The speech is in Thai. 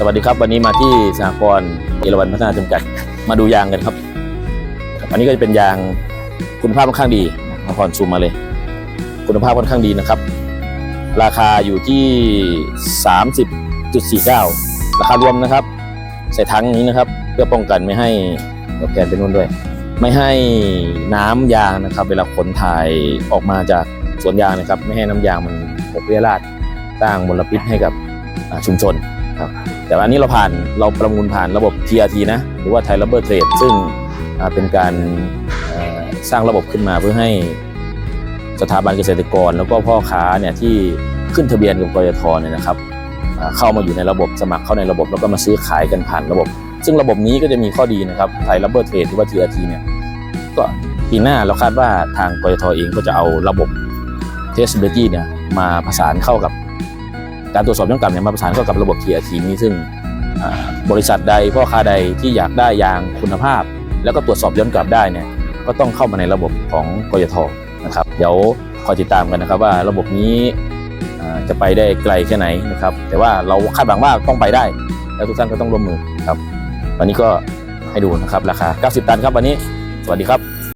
สวัสดีครับ วันนี้มาที่สหกรณ์เอราวันพัฒนาจำกัด มาดูยางกันครับครับอันนี้ก็จะเป็นยางคุณภาพค่อนข้างดีมาพรซูมมาเลย คุณภาพค่อนข้างดีนะครับ ราคาอยู่ที่ 30.49 ราคารวมนะครับ ใส่ถังอย่างนี้นะครับ เพื่อป้องกันไม่ให้เดี๋ยวแกนเป็นนู่นด้วย ไม่ให้น้ำยางนะครับ เวลาขนถ่ายออกมาจากสวนยางนะครับ ไม่ให้น้ำยางมันหกเรียราดสร้างมลพิษให้กับชุมชน ครับแต่อันนี้เราผ่านเราประมูลผ่านระบบ TRT นะหรือว่า Thai Rubber Trade ซึ่งเป็นการสร้างระบบขึ้นมาเพื่อให้สถาบันเกษตรกร แล้วก็พ่อค้าเนี่ยที่ขึ้นทะเบียนกับกยทเนี่ยนะครับเข้ามาอยู่ในระบบสมัครเข้าในระบบแล้วก็มาซื้อขายกันผ่านระบบ ซึ่งระบบนี้ก็จะมีข้อดีนะครับ Thai Rubber Trade หรือว่า TRT เนี่ยก็ปีหน้าเราคาดว่าทางกยทเองก็จะเอาระบบ Traceability เนี่ยมาผสานเข้ากับ การตรวจสอบย้อนกลับเนี่ยมาประสานเข้ากับระบบ TRT นี้ซึ่งบริษัทใดพ่อค้าใดที่อยากได้ยางคุณภาพ แล้วก็ตรวจสอบย้อนกลับได้เนี่ยก็ต้องเข้ามาในระบบของกยทนะครับเดี๋ยวคอยติดตามกันนะครับว่าระบบนี้จะไปได้ไกลแค่ไหนนะครับ แต่ว่าเราคาดหวังว่าต้องไปได้ แล้วทุกท่านก็ต้องร่วมมือครับ วันนี้ก็ให้ดูนะครับราคา 90 ตันครับวันนี้ สวัสดีครับ